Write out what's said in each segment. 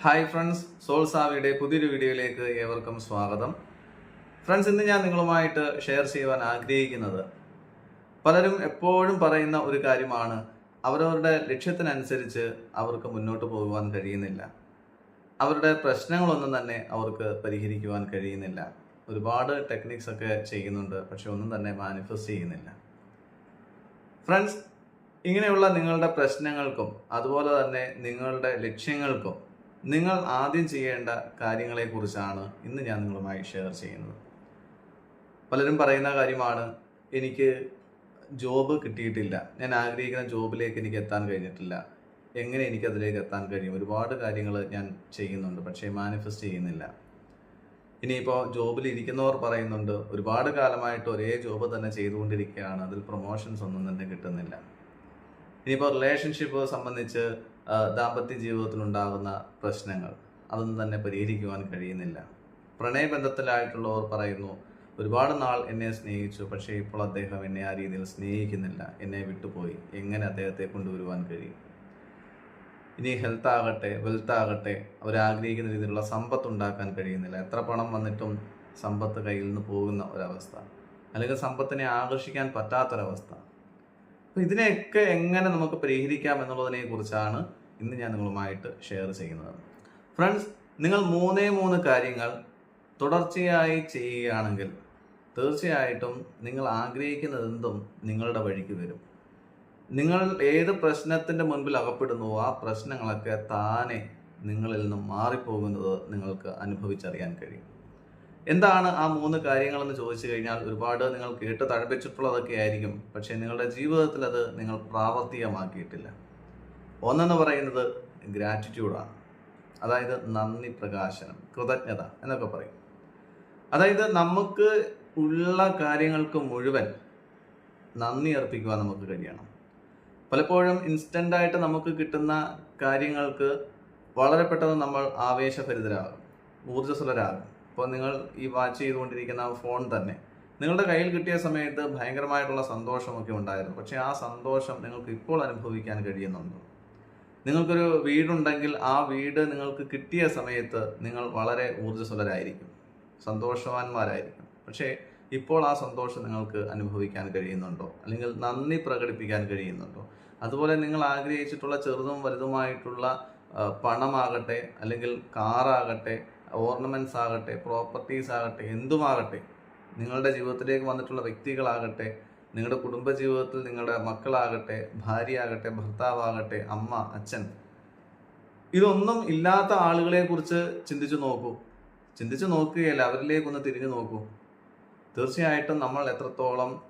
Hi friends soul സാവിയുടെ പുതിയൊരു വീഡിയോയിലേക്ക് ഏവർക്കും സ്വാഗതം. ഫ്രണ്ട്സ് ഇന്ന് ഞാൻ നിങ്ങളുമായിട്ട് ഷെയർ ചെയ്യുവാൻ ആഗ്രഹിക്കുന്നത് പലരും എപ്പോഴും പറയുന്ന ഒരു കാര്യമാണ് അവരവരുടെ ലക്ഷ്യത്തിനനുസരിച്ച് അവർക്ക് മുന്നോട്ട് പോകുവാൻ കഴിയുന്നില്ല. അവരുടെ പ്രശ്നങ്ങളൊന്നും തന്നെ അവർക്ക് പരിഹരിക്കുവാൻ കഴിയുന്നില്ല. ഒരുപാട് ടെക്നിക്സ് ഒക്കെ ചെയ്യുന്നുണ്ട് പക്ഷെ ഒന്നും തന്നെ മാനിഫെസ്റ്റ് ചെയ്യുന്നില്ല. ഫ്രണ്ട്സ് ഇങ്ങനെയുള്ള നിങ്ങളുടെ പ്രശ്നങ്ങൾക്കും അതുപോലെ തന്നെ നിങ്ങളുടെ ലക്ഷ്യങ്ങൾക്കും നിങ്ങൾ ആദ്യം ചെയ്യേണ്ട കാര്യങ്ങളെക്കുറിച്ചാണ് ഇന്ന് ഞാൻ നിങ്ങളുമായി ഷെയർ ചെയ്യുന്നത്. പലരും പറയുന്ന കാര്യമാണ് എനിക്ക് ജോബ് കിട്ടിയിട്ടില്ല. ഞാൻ ആഗ്രഹിക്കുന്ന ജോബിലേക്ക് എനിക്ക് എത്താൻ കഴിഞ്ഞിട്ടില്ല. എങ്ങനെ എനിക്ക് അതിലേക്ക് എത്താൻ കഴിയും? ഒരുപാട് കാര്യങ്ങൾ ഞാൻ ചെയ്യുന്നുണ്ട് പക്ഷേ മാനിഫെസ്റ്റ് ചെയ്യുന്നില്ല. ഇനിയിപ്പോൾ ജോബിൽ ഇരിക്കുന്നവർ പറയുന്നുണ്ട് ഒരുപാട് കാലമായിട്ട് ഒരേ ജോബ് തന്നെ ചെയ്തുകൊണ്ടിരിക്കുകയാണ് അതിൽ പ്രൊമോഷൻസ് ഒന്നും തന്നെ കിട്ടുന്നില്ല. ഇനിയിപ്പോൾ റിലേഷൻഷിപ്പ് സംബന്ധിച്ച് ദാമ്പത്യ ജീവിതത്തിലുണ്ടാകുന്ന പ്രശ്നങ്ങൾ അതൊന്നും തന്നെ പരിഹരിക്കുവാൻ കഴിയുന്നില്ല. പ്രണയബന്ധത്തിലായിട്ടുള്ളവർ പറയുന്നു ഒരുപാട് നാൾ എന്നെ സ്നേഹിച്ചു പക്ഷേ ഇപ്പോൾ അദ്ദേഹം എന്നെ ആ രീതിയിൽ സ്നേഹിക്കുന്നില്ല. എന്നെ വിട്ടുപോയി. എങ്ങനെ അദ്ദേഹത്തെ കൊണ്ടുവരുവാൻ കഴിയും? ഇനി ഹെൽത്ത് ആകട്ടെ വെൽത്ത് ആകട്ടെ അവരാഗ്രഹിക്കുന്ന രീതിയിലുള്ള സമ്പത്ത് ഉണ്ടാക്കാൻ കഴിയുന്നില്ല. എത്ര പണം വന്നിട്ടും സമ്പത്ത് കയ്യിൽ നിന്ന് പോകുന്ന ഒരവസ്ഥ. അല്ലെങ്കിൽ സമ്പത്തിനെ ആകർഷിക്കാൻ പറ്റാത്തൊരവസ്ഥ. അപ്പോൾ ഇതിനെയൊക്കെ എങ്ങനെ നമുക്ക് പരിഹരിക്കാം എന്നുള്ളതിനെ കുറിച്ചാണ് ഇന്ന് ഞാൻ നിങ്ങളുമായിട്ട് ഷെയർ ചെയ്യുന്നത്. ഫ്രണ്ട്സ് നിങ്ങൾ മൂന്നേ മൂന്ന് കാര്യങ്ങൾ തുടർച്ചയായി ചെയ്യുകയാണെങ്കിൽ തീർച്ചയായിട്ടും നിങ്ങൾ ആഗ്രഹിക്കുന്നത് എന്തും നിങ്ങളുടെ വഴിക്ക് വരും. നിങ്ങൾ ഏത് പ്രശ്നത്തിന്റെ മുൻപിൽ അകപ്പെടുന്നുവോ ആ പ്രശ്നങ്ങളൊക്കെ താനെ നിങ്ങളിൽ നിന്നും മാറിപ്പോകുന്നത് നിങ്ങൾക്ക് അനുഭവിച്ചറിയാൻ കഴിയും. എന്താണ് ആ മൂന്ന് കാര്യങ്ങളെന്ന് ചോദിച്ചു കഴിഞ്ഞാൽ ഒരുപാട് നിങ്ങൾ കേട്ട് തഴപ്പിച്ചിട്ടുള്ളതൊക്കെ ആയിരിക്കും. പക്ഷേ നിങ്ങളുടെ ജീവിതത്തിൽ അത് നിങ്ങൾ പ്രാവർത്തികമാക്കിയിട്ടില്ല. ഒന്നെന്ന് പറയുന്നത് ഗ്രാറ്റിറ്റ്യൂഡാണ് അതായത് നന്ദി പ്രകാശനം കൃതജ്ഞത എന്നൊക്കെ പറയും. അതായത് നമുക്ക് ഉള്ള കാര്യങ്ങൾക്ക് മുഴുവൻ നന്ദി അർപ്പിക്കുവാൻ നമുക്ക് കഴിയണം. പലപ്പോഴും ഇൻസ്റ്റന്റായിട്ട് നമുക്ക് കിട്ടുന്ന കാര്യങ്ങൾക്ക് വളരെ പെട്ടെന്ന് നമ്മൾ ആവേശഭരിതരാകും ഊർജസ്വലരാകും. ഇപ്പോൾ നിങ്ങൾ ഈ വാച്ച് ചെയ്തുകൊണ്ടിരിക്കുന്ന ഫോൺ തന്നെ നിങ്ങളുടെ കയ്യിൽ കിട്ടിയ സമയത്ത് ഭയങ്കരമായിട്ടുള്ള സന്തോഷമൊക്കെ ഉണ്ടായിരുന്നു. പക്ഷേ ആ സന്തോഷം നിങ്ങൾക്ക് ഇപ്പോൾ അനുഭവിക്കാൻ കഴിയുന്നുണ്ടോ? നിങ്ങൾക്കൊരു വീടുണ്ടെങ്കിൽ ആ വീട് നിങ്ങൾക്ക് കിട്ടിയ സമയത്ത് നിങ്ങൾ വളരെ ഊർജസ്വലരായിരിക്കും സന്തോഷവാന്മാരായിരിക്കും. പക്ഷേ ഇപ്പോൾ ആ സന്തോഷം നിങ്ങൾക്ക് അനുഭവിക്കാൻ കഴിയുന്നുണ്ടോ? അല്ലെങ്കിൽ നന്ദി പ്രകടിപ്പിക്കാൻ കഴിയുന്നുണ്ടോ? അതുപോലെ നിങ്ങൾ ആഗ്രഹിച്ചിട്ടുള്ള ചെറുതും വലുതുമായിട്ടുള്ള പണമാകട്ടെ അല്ലെങ്കിൽ കാറാകട്ടെ ഓർണമെന്റ്സ് ആകട്ടെ പ്രോപ്പർട്ടീസ് ആകട്ടെ എന്തുമാകട്ടെ നിങ്ങളുടെ ജീവിതത്തിലേക്ക് വന്നിട്ടുള്ള വ്യക്തികളാകട്ടെ നിങ്ങളുടെ കുടുംബ ജീവിതത്തിൽ നിങ്ങളുടെ മക്കളാകട്ടെ ഭാര്യയാകട്ടെ ഭർത്താവാകട്ടെ അമ്മ അച്ഛൻ ഇതൊന്നും ഇല്ലാത്ത ആളുകളെ കുറിച്ച് ചിന്തിച്ചു നോക്കൂ. ചിന്തിച്ചു നോക്കുകയല്ല അവരിലേക്കൊന്ന് തിരിഞ്ഞു നോക്കൂ. തീർച്ചയായിട്ടും നമ്മൾ എത്രത്തോളം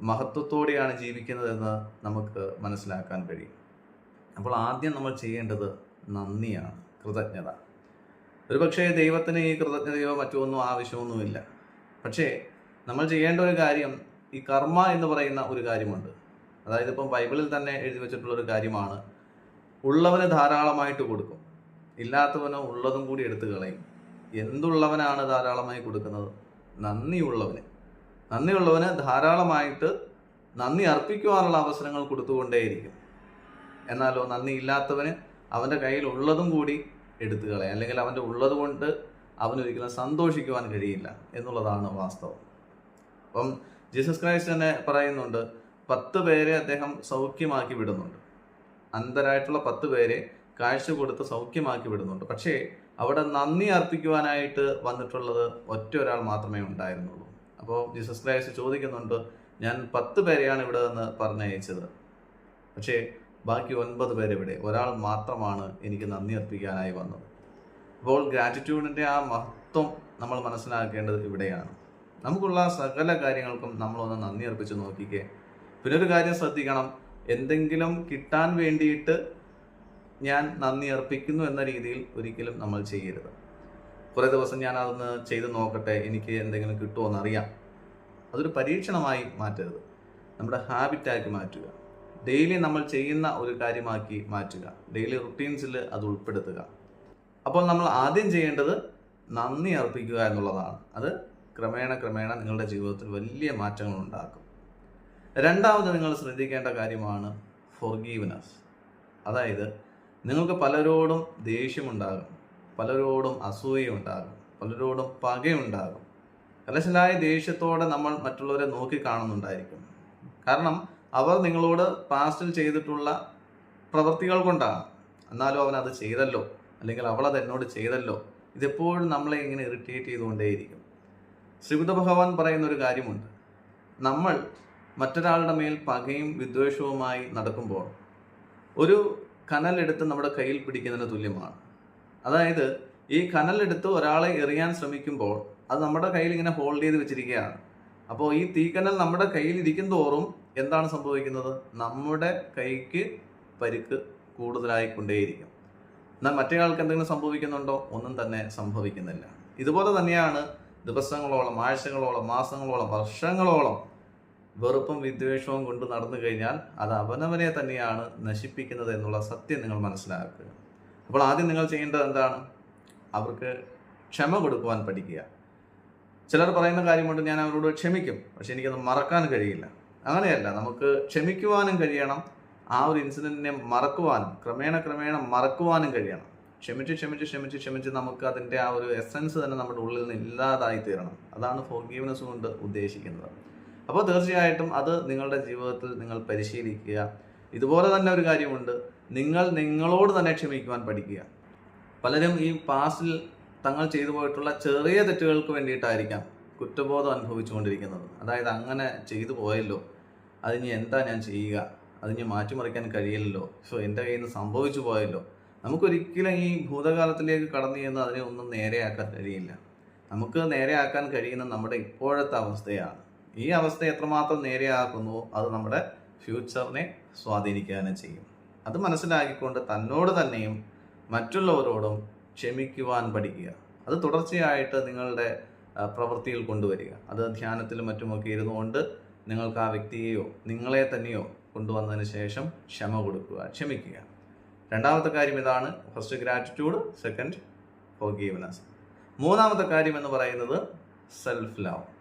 മഹത്വത്തോടെയാണ് ജീവിക്കുന്നതെന്ന് നമുക്ക് മനസ്സിലാക്കാൻ കഴിയും. അപ്പോൾ ആദ്യം നമ്മൾ ചെയ്യേണ്ടത് നന്ദിയാണ് കൃതജ്ഞത. ഒരുപക്ഷേ ദൈവത്തിന് ഈ കൃതജ്ഞതയോ മറ്റോ ഒന്നും ആവശ്യമൊന്നുമില്ല. പക്ഷേ നമ്മൾ ചെയ്യേണ്ട ഒരു കാര്യം ഈ കർമ്മ എന്ന് പറയുന്ന ഒരു കാര്യമുണ്ട്. അതായത് ഇപ്പം ബൈബിളിൽ തന്നെ എഴുതി വെച്ചിട്ടുള്ള ഒരു കാര്യമാണ്. ഉള്ളവന് ധാരാളമായിട്ട് കൊടുക്കും. ഇല്ലാത്തവനോ ഉള്ളതും കൂടി എടുത്തു കളയും. എന്തുള്ളവനാണ് ധാരാളമായി കൊടുക്കുന്നത്? നന്ദിയുള്ളവന്. നന്ദിയുള്ളവന് ധാരാളമായിട്ട് നന്ദി അർപ്പിക്കുവാനുള്ള അവസരങ്ങൾ കൊടുത്തുകൊണ്ടേയിരിക്കും. എന്നാലോ നന്ദി ഇല്ലാത്തവന് അവന്റെ കയ്യിൽ ഉള്ളതും കൂടി എടുത്തു കളയാം അല്ലെങ്കിൽ അവന്റെ ഉള്ളത് കൊണ്ട് അവനൊരിക്കലും സന്തോഷിക്കുവാൻ കഴിയില്ല എന്നുള്ളതാണ് വാസ്തവം. അപ്പം ജീസസ് ക്രൈസ്റ്റ് തന്നെ പറയുന്നുണ്ട് പത്ത് പേരെ അദ്ദേഹം സൗഖ്യമാക്കി വിടുന്നുണ്ട്. അന്തരായിട്ടുള്ള പത്ത് പേരെ കാഴ്ച കൊടുത്ത് സൗഖ്യമാക്കി വിടുന്നുണ്ട്. പക്ഷേ അവിടെ നന്ദി അർപ്പിക്കുവാനായിട്ട് വന്നിട്ടുള്ളത് ഒറ്റ ഒരാൾ മാത്രമേ ഉണ്ടായിരുന്നുള്ളൂ. അപ്പോൾ ജീസസ് ക്രൈസ്റ്റ് ചോദിക്കുന്നുണ്ട് ഞാൻ പത്ത് പേരെയാണ് ഇവിടെ നിന്ന് പറഞ്ഞയച്ചത്? പക്ഷേ ബാക്കി ഒൻപത് പേരെവിടെ ഒരാൾ മാത്രമാണ് എനിക്ക് നന്ദി അർപ്പിക്കാനായി വന്നത്. അപ്പോൾ ഗ്രാറ്റിറ്റ്യൂഡിന്റെ ആ മഹത്വം നമ്മൾ മനസ്സിലാക്കേണ്ടത് ഇവിടെയാണ്. നമുക്കുള്ള സകല കാര്യങ്ങൾക്കും നമ്മളൊന്ന് നന്ദി അർപ്പിച്ച് നോക്കിക്കേ. പിന്നെ ഒരു കാര്യം ശ്രദ്ധിക്കണം. എന്തെങ്കിലും കിട്ടാൻ വേണ്ടിയിട്ട് ഞാൻ നന്ദി അർപ്പിക്കുന്നു എന്ന രീതിയിൽ ഒരിക്കലും നമ്മൾ ചെയ്യരുത്. കുറേ ദിവസം ഞാൻ അതൊന്ന് ചെയ്ത് നോക്കട്ടെ എനിക്ക് എന്തെങ്കിലും കിട്ടുമോ എന്നറിയാം. അതൊരു പരീക്ഷണമായി മാറ്റരുത്. നമ്മുടെ ഹാബിറ്റാക്കി മാറ്റുക. ഡെയിലി നമ്മൾ ചെയ്യുന്ന ഒരു കാര്യമാക്കി മാറ്റുക. ഡെയിലി റുട്ടീൻസിൽ അത് ഉൾപ്പെടുത്തുക. അപ്പോൾ നമ്മൾ ആദ്യം ചെയ്യേണ്ടത് നന്ദി അർപ്പിക്കുക എന്നുള്ളതാണ്. അത് ക്രമേണ ക്രമേണ നിങ്ങളുടെ ജീവിതത്തിൽ വലിയ മാറ്റങ്ങൾ ഉണ്ടാക്കും. രണ്ടാമത് നിങ്ങൾ ശ്രദ്ധിക്കേണ്ട കാര്യമാണ് ഫൊർഗീവ്നെസ് അതായത് നിങ്ങൾക്ക് പലരോടും ദേഷ്യമുണ്ടാകും. പലരോടും അസൂയുണ്ടാകും പലരോടും പകയുണ്ടാകും. കലശലായ ദേഷ്യത്തോടെ നമ്മൾ മറ്റുള്ളവരെ നോക്കി കാണുന്നുണ്ടായിരിക്കും. കാരണം അവർ നിങ്ങളോട് പാസ്റ്റിൽ ചെയ്തിട്ടുള്ള പ്രവൃത്തികൾ കൊണ്ടാണ്. എന്നാലും അവൻ അത് ചെയ്തല്ലോ. അല്ലെങ്കിൽ അവൾ അത് എന്നോട് ചെയ്തല്ലോ. ഇതെപ്പോഴും നമ്മളെ ഇങ്ങനെ ഇറിറ്റേറ്റ് ചെയ്തുകൊണ്ടേയിരിക്കും. ശ്രീബുദ്ധ ഭഗവാൻ പറയുന്ന ഒരു കാര്യമുണ്ട്. നമ്മൾ മറ്റൊരാളുടെ മേൽ പകയും വിദ്വേഷവുമായി നടക്കുമ്പോൾ ഒരു കനലെടുത്ത് നമ്മുടെ കയ്യിൽ പിടിക്കുന്നതിന് തുല്യമാണ്. അതായത് ഈ കനലെടുത്ത് ഒരാളെ എറിയാൻ ശ്രമിക്കുമ്പോൾ അത് നമ്മുടെ കയ്യിൽ ഇങ്ങനെ ഹോൾഡ് ചെയ്ത് വെച്ചിരിക്കുകയാണ്. അപ്പോൾ ഈ തീക്കനൽ നമ്മുടെ കയ്യിൽ ഇരിക്കും തോറും എന്താണ് സംഭവിക്കുന്നത്? നമ്മുടെ കൈക്ക് പരിക്ക് കൂടുതലായിക്കൊണ്ടേയിരിക്കും. എന്നാൽ മറ്റേയാൾക്ക് എന്തെങ്കിലും സംഭവിക്കുന്നുണ്ടോ? ഒന്നും തന്നെ സംഭവിക്കുന്നില്ല. ഇതുപോലെ തന്നെയാണ് ദിവസങ്ങളോളം ആഴ്ചകളോളം മാസങ്ങളോളം വർഷങ്ങളോളം വെറുപ്പും വിദ്വേഷവും കൊണ്ട് നടന്നു കഴിഞ്ഞാൽ അത് അവനവനെ തന്നെയാണ് നശിപ്പിക്കുന്നത് എന്നുള്ള സത്യം നിങ്ങൾ മനസ്സിലാക്കുക. അപ്പോൾ ആദ്യം നിങ്ങൾ ചെയ്യേണ്ടത് എന്താണ്? അവർക്ക് ക്ഷമ കൊടുക്കുവാൻ പഠിക്കുക. ചിലർ പറയുന്ന കാര്യമുണ്ട് ഞാൻ അവരോട് ക്ഷമിക്കും പക്ഷെ എനിക്കത് മറക്കാൻ കഴിയില്ല. അങ്ങനെയല്ല നമുക്ക് ക്ഷമിക്കുവാനും കഴിയണം ആ ഒരു ഇൻസിഡന്റിനെ മറക്കുവാനും ക്രമേണ ക്രമേണ മറക്കുവാനും കഴിയണം. ക്ഷമിച്ച് ക്ഷമിച്ച് ക്ഷമിച്ച് ക്ഷമിച്ച് നമുക്ക് അതിന്റെ ആ ഒരു എസൻസ് തന്നെ നമ്മുടെ ഉള്ളിൽ നിന്ന് ഇല്ലാതായി തീരണം. അതാണ് ഫോർഗീവ്നെസ് കൊണ്ട് ഉദ്ദേശിക്കുന്നത്. അപ്പോൾ തീർച്ചയായിട്ടും അത് നിങ്ങളുടെ ജീവിതത്തിൽ നിങ്ങൾ പരിശീലിക്കുക. ഇതുപോലെ തന്നെ ഒരു കാര്യമുണ്ട്. നിങ്ങൾ നിങ്ങളോട് തന്നെ ക്ഷമിക്കുവാൻ പഠിക്കുക. പലരും ഈ പാസ്റ്റിൽ തങ്ങൾ ചെയ്തു പോയിട്ടുള്ള ചെറിയ തെറ്റുകൾക്ക് വേണ്ടിയിട്ടായിരിക്കാം. കുറ്റബോധം അനുഭവിച്ചുകൊണ്ടിരിക്കുന്നത്. അതായത് അങ്ങനെ ചെയ്തു പോയല്ലോ. അതിനി എന്താ ഞാൻ ചെയ്യുക? അതിനി മാറ്റിമറിക്കാൻ കഴിയില്ലല്ലോ. സോ എന്റെ കയ്യിൽ നിന്ന് സംഭവിച്ചു പോയല്ലോ. നമുക്കൊരിക്കലും ഈ ഭൂതകാലത്തിലേക്ക് കടന്നു ചെന്ന് അതിനെ ഒന്നും നേരെയാക്കാൻ കഴിയില്ല. നമുക്ക് നേരെയാക്കാൻ കഴിയുന്ന നമ്മുടെ ഇപ്പോഴത്തെ അവസ്ഥയാണ്. ഈ അവസ്ഥ എത്രമാത്രം നേരെയാക്കുന്നുവോ അത് നമ്മുടെ ഫ്യൂച്ചറിനെ സ്വാധീനിക്കാനും ചെയ്യും. അത് മനസ്സിലാക്കിക്കൊണ്ട് തന്നോട് തന്നെയും മറ്റുള്ളവരോടും ക്ഷമിക്കുവാൻ പഠിക്കുക. അത് തുടർച്ചയായിട്ട് നിങ്ങളുടെ പ്രവൃത്തിയിൽ കൊണ്ടുവരിക. അത് ധ്യാനത്തിലും മറ്റുമൊക്കെ ഇരുന്നുകൊണ്ട് നിങ്ങൾക്ക് ആ വ്യക്തിയെയോ നിങ്ങളെ തന്നെയോ കൊണ്ടുവന്നതിന് ശേഷം ക്ഷമ കൊടുക്കുക ക്ഷമിക്കുക. രണ്ടാമത്തെ കാര്യം ഇതാണ്. ഫസ്റ്റ് ഗ്രാറ്റിറ്റ്യൂഡ് സെക്കൻഡ് ഫോർഗീവ്നെസ് മൂന്നാമത്തെ കാര്യം എന്ന് പറയുന്നത് സെൽഫ് ലവ്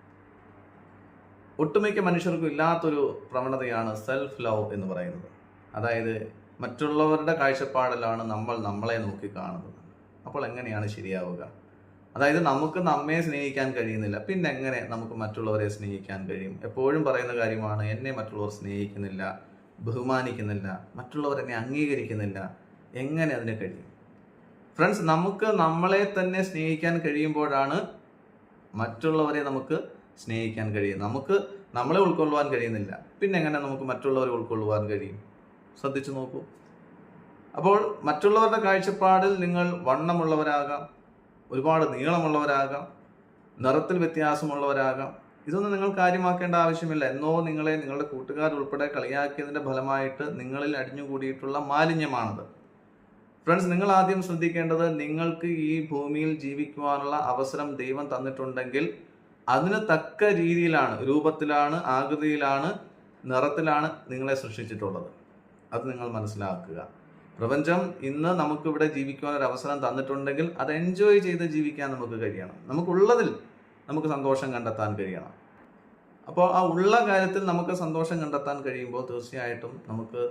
ഒട്ടുമിക്ക മനുഷ്യർക്കും ഇല്ലാത്തൊരു പ്രവണതയാണ് സെൽഫ് ലവ് എന്ന് പറയുന്നത്. അതായത് മറ്റുള്ളവരുടെ കാഴ്ചപ്പാടിലാണ് നമ്മൾ നമ്മളെ നോക്കി കാണുന്നത്. അപ്പോൾ എങ്ങനെയാണ് ശരിയാവുക? അതായത് നമുക്ക് നമ്മെ സ്നേഹിക്കാൻ കഴിയുന്നില്ല. പിന്നെ എങ്ങനെ നമുക്ക് മറ്റുള്ളവരെ സ്നേഹിക്കാൻ കഴിയും? എപ്പോഴും പറയുന്ന കാര്യമാണ് എന്നെ മറ്റുള്ളവർ സ്നേഹിക്കുന്നില്ല ബഹുമാനിക്കുന്നില്ല മറ്റുള്ളവർ എന്നെ അംഗീകരിക്കുന്നില്ല. എങ്ങനെ അതിന് കഴിയും? ഫ്രണ്ട്സ് നമുക്ക് നമ്മളെ തന്നെ സ്നേഹിക്കാൻ കഴിയുമ്പോഴാണ് മറ്റുള്ളവരെ നമുക്ക് സ്നേഹിക്കാൻ കഴിയും. നമുക്ക് നമ്മളെ ഉൾക്കൊള്ളുവാൻ കഴിയുന്നില്ല. പിന്നെ എങ്ങനെ നമുക്ക് മറ്റുള്ളവരെ ഉൾക്കൊള്ളുവാൻ കഴിയും? ശ്രദ്ധിച്ചു നോക്കൂ. അപ്പോൾ മറ്റുള്ളവരുടെ കാഴ്ചപ്പാടിൽ നിങ്ങൾ വണ്ണമുള്ളവരാകാം. ഒരുപാട് നീളമുള്ളവരാകാം നിറത്തിൽ വ്യത്യാസമുള്ളവരാകാം. ഇതൊന്നും നിങ്ങൾ കാര്യമാക്കേണ്ട ആവശ്യമില്ല. എന്നോ നിങ്ങളെ നിങ്ങളുടെ കൂട്ടുകാരുൾപ്പെടെ കളിയാക്കിയതിന്റെ ഫലമായിട്ട് നിങ്ങളിൽ അടിഞ്ഞുകൂടിയിട്ടുള്ള മാലിന്യമാണത്. ഫ്രണ്ട്സ് നിങ്ങൾ ആദ്യം ശ്രദ്ധിക്കേണ്ടത് നിങ്ങൾക്ക് ഈ ഭൂമിയിൽ ജീവിക്കുവാനുള്ള അവസരം ദൈവം തന്നിട്ടുണ്ടെങ്കിൽ അതിന് തക്ക രീതിയിലാണ് രൂപത്തിലാണ് ആകൃതിയിലാണ് നിറത്തിലാണ് നിങ്ങളെ സൃഷ്ടിച്ചിട്ടുള്ളത്. അത് നിങ്ങൾ മനസ്സിലാക്കുക. പ്രപഞ്ചം ഇന്ന് നമുക്കിവിടെ ജീവിക്കുവാൻ ഒരു അവസരം തന്നിട്ടുണ്ടെങ്കിൽ അത് എൻജോയ് ചെയ്ത് ജീവിക്കാൻ നമുക്ക് കഴിയണം. നമുക്കുള്ളതിൽ നമുക്ക് സന്തോഷം കണ്ടെത്താൻ കഴിയണം. അപ്പോൾ ആ ഉള്ള കാര്യത്തിൽ നമുക്ക് സന്തോഷം കണ്ടെത്താൻ കഴിയുമ്പോൾ തീർച്ചയായിട്ടും നമുക്ക്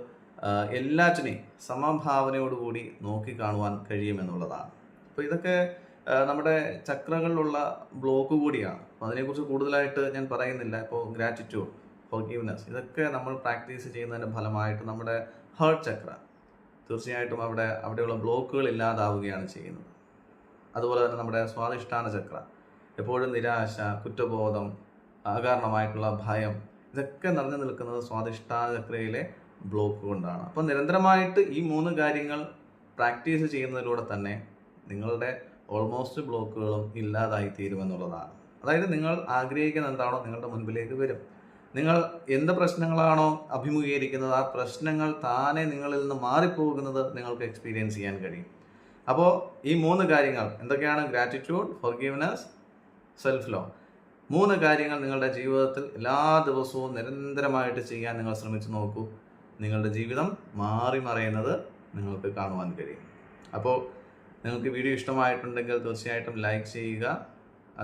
എല്ലാറ്റിനെയും സമഭാവനയോടുകൂടി നോക്കി കാണുവാൻ കഴിയുമെന്നുള്ളതാണ് അപ്പോൾ ഇതൊക്കെ നമ്മുടെ ചക്രകളിലുള്ള ബ്ലോക്ക് കൂടിയാണ്. അപ്പോൾ അതിനെക്കുറിച്ച് കൂടുതലായിട്ട് ഞാൻ പറയുന്നില്ല. ഇപ്പോൾ ഗ്രാറ്റിറ്റ്യൂഡ് ഫോർഗീവ്നെസ് ഇതൊക്കെ നമ്മൾ പ്രാക്ടീസ് ചെയ്യുന്നതിന്റെ ഫലമായിട്ട് നമ്മുടെ ഹേർട്ട് ചക്ര തീർച്ചയായിട്ടും അവിടെ അവിടെയുള്ള ബ്ലോക്കുകൾ ഇല്ലാതാവുകയാണ് ചെയ്യുന്നത്. അതുപോലെ തന്നെ നമ്മുടെ സ്വാധിഷ്ഠാന ചക്ര എപ്പോഴും നിരാശ കുറ്റബോധം അകാരണമായിട്ടുള്ള ഭയം ഇതൊക്കെ നിറഞ്ഞു നിൽക്കുന്നത് സ്വാധിഷ്ഠാന ചക്രയിലെ ബ്ലോക്ക് കൊണ്ടാണ്. അപ്പം നിരന്തരമായിട്ട് ഈ മൂന്ന് കാര്യങ്ങൾ പ്രാക്ടീസ് ചെയ്യുന്നതിലൂടെ തന്നെ നിങ്ങളുടെ ഓൾമോസ്റ്റ് ബ്ലോക്കുകളും ഇല്ലാതായി തീരുമെന്നുള്ളതാണ് അതായത് നിങ്ങൾ ആഗ്രഹിക്കുന്ന എന്താണോ നിങ്ങളുടെ മുൻപിലേക്ക് വരും. നിങ്ങൾ എന്ത് പ്രശ്നങ്ങളാണോ അഭിമുഖീകരിക്കുന്നത് ആ പ്രശ്നങ്ങൾ താനെ നിങ്ങളിൽ നിന്ന് മാറിപ്പോകുന്നത് നിങ്ങൾക്ക് എക്സ്പീരിയൻസ് ചെയ്യാൻ കഴിയും. അപ്പോൾ ഈ മൂന്ന് കാര്യങ്ങൾ എന്തൊക്കെയാണ്? ഗ്രാറ്റിറ്റ്യൂഡ് ഫോർഗീവ്നെസ് സെൽഫ് ലോ മൂന്ന് കാര്യങ്ങൾ നിങ്ങളുടെ ജീവിതത്തിൽ എല്ലാ ദിവസവും നിരന്തരമായിട്ട് ചെയ്യാൻ നിങ്ങൾ ശ്രമിച്ചു നോക്കൂ. നിങ്ങളുടെ ജീവിതം മാറി മറയുന്നത് നിങ്ങൾക്ക് കാണുവാൻ കഴിയും. അപ്പോൾ നിങ്ങൾക്ക് വീഡിയോ ഇഷ്ടമായിട്ടുണ്ടെങ്കിൽ തീർച്ചയായിട്ടും ലൈക്ക് ചെയ്യുക.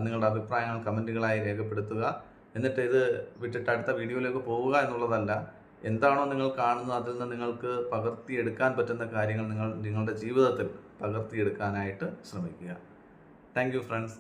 നിങ്ങളുടെ അഭിപ്രായങ്ങൾ കമന്റുകളായി രേഖപ്പെടുത്തുക. എന്നിട്ട് ഇത് വിട്ടിട്ട് അടുത്ത വീഡിയോയിലേക്ക് പോവുക എന്നുള്ളതല്ല. എന്താണോ നിങ്ങൾ കാണുന്നത് അതിൽ നിന്ന് നിങ്ങൾക്ക് പകർത്തിയെടുക്കാൻ പറ്റുന്ന കാര്യങ്ങൾ നിങ്ങൾ നിങ്ങളുടെ ജീവിതത്തിൽ പകർത്തിയെടുക്കാനായിട്ട് ശ്രമിക്കുക. Thank you friends